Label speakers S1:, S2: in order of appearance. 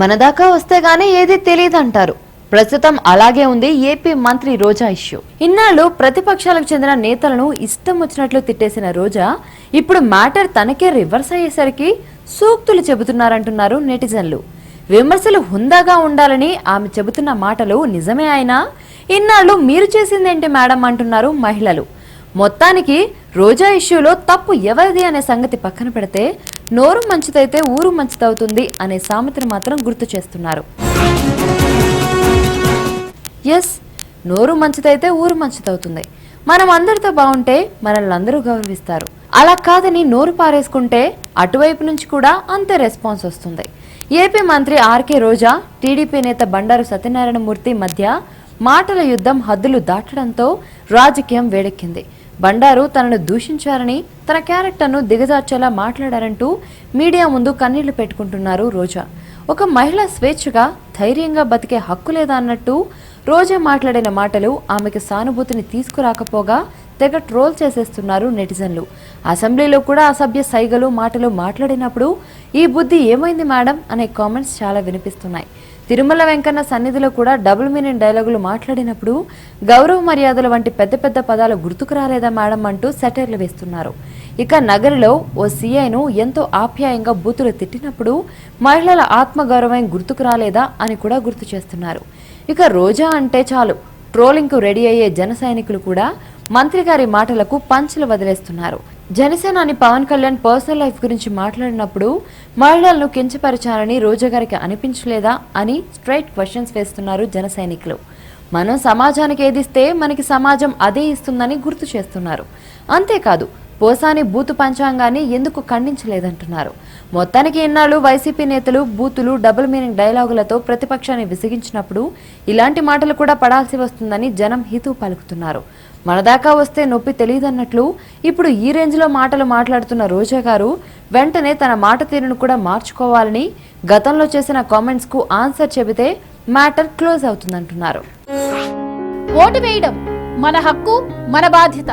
S1: మన దాకా వస్తే గానీ ఏది తెలియదు అంటారు ప్రస్తుతం అలాగే ఉంది ఏపీ మంత్రి రోజా ఇష్యూ. ఇన్నాళ్ళు ప్రతిపక్షాలకు చెందిన నేతలను ఇష్టం వచ్చినట్లు తిట్టేసిన రోజా ఇప్పుడు మ్యాటర్ తనకే రివర్స్ అయ్యేసరికి సూక్తులు చెబుతున్నారంటున్నారు నెటిజన్లు. విమర్శలు హుందాగా ఉండాలని ఆమె చెబుతున్న మాటలు నిజమే అయినా ఇన్నాళ్ళు మీరు చేసిందేంటి మేడం అంటున్నారు మహిళలు. మొత్తానికి రోజా ఇష్యూలో తప్పు ఎవరిది అనే సంగతి పక్కన పెడితే నోరు మంచిదైతే ఊరు మంచిదవుతుంది అనే సామెతను మాత్రం గుర్తు చేస్తున్నారు. ఎస్ నోరు మంచిదైతే ఊరు మంచిదవుతుంది. మనం అందరితో బాగుంటే మనల్ని అందరూ గౌరవిస్తారు. అలా కాదని నోరు పారేసుకుంటే అటువైపు నుంచి కూడా అంతే రెస్పాన్స్ వస్తుంది. ఏపీ మంత్రి ఆర్కే రోజా టీడీపీ నేత బండారు సత్యనారాయణ మూర్తి మధ్య మాటల యుద్ధం హద్దులు దాటడంతో రాజకీయం వేడెక్కింది. బండారు తనను దూషించారని తన క్యారెక్టర్ను దిగజార్చేలా మాట్లాడారంటూ మీడియా ముందు కన్నీళ్ళు పెట్టుకుంటున్నారు రోజా. ఒక మహిళ స్వేచ్ఛగా ధైర్యంగా బతికే హక్కు లేదా అన్నట్టు రోజా మాట్లాడిన మాటలు ఆమెకు సానుభూతిని తీసుకురాకపోగా తెగ ట్రోల్ చేసేస్తున్నారు నెటిజన్లు. అసెంబ్లీలో కూడా అసభ్య సైగలు మాటలు మాట్లాడినప్పుడు ఈ బుద్ధి ఏమైంది మేడం? అనే కామెంట్స్ చాలా వినిపిస్తున్నాయి. తిరుమల వెంకన్న సన్నిధిలో కూడా డబుల్ మీనింగ్ డైలాగులు మాట్లాడినప్పుడు గౌరవ మర్యాదల వంటి పెద్ద పెద్ద పదాలు గుర్తుకు రాలేదా మేడం అంటూ సెటైర్లు వేస్తున్నారు. ఇక నగరిలో ఓ సీఐను ఎంతో ఆప్యాయంగా బూతులు తిట్టినప్పుడు మహిళల ఆత్మగౌరవం గుర్తుకు రాలేదా అని కూడా గుర్తు చేస్తున్నారు. ఇక రోజా అంటే చాలు. ట్రోలింగ్కు రెడీ అయ్యే జన సైనికులు కూడా మంత్రి గారి మాటలకు పంచులు వదిలేస్తున్నారు. జనసేనాని పవన్ కళ్యాణ్ పర్సనల్ లైఫ్ గురించి మాట్లాడినప్పుడు మహిళలను కించపరిచారని రోజా గారికి అనిపించలేదా అని స్ట్రైట్ క్వశ్చన్స్ వేస్తున్నారు జన సైనికులు. మనం సమాజానికి ఏదిస్తే మనకి సమాజం అదే ఇస్తుందని గుర్తు చేస్తున్నారు. అంతేకాదు పోసాని బూతు పంచాంగాన్ని ఎందుకు ఖండించలేదంటున్నారు. మొత్తానికి ఇన్నాళ్ళు వైసీపీ నేతలు బూతులు డబుల్ మీనింగ్ డైలాగులతో ప్రతిపక్షాన్ని విసిగించినప్పుడు ఇలాంటి మాటలు కూడా పడాల్సి వస్తుందని జనం హితవు పలుకుతున్నారు. మనదాకా వస్తే నొప్పి తెలియదన్నట్లు ఇప్పుడు ఈ రేంజ్లో మాటలు మాట్లాడుతున్న రోజా గారు వెంటనే తన మాట తీరును కూడా మార్చుకోవాలని గతంలో చేసిన కామెంట్స్కు ఆన్సర్ చెబితే మ్యాటర్ క్లోజ్ అవుతుందంటున్నారు.
S2: ఓటు వేయడం మన హక్కు మన బాధ్యత.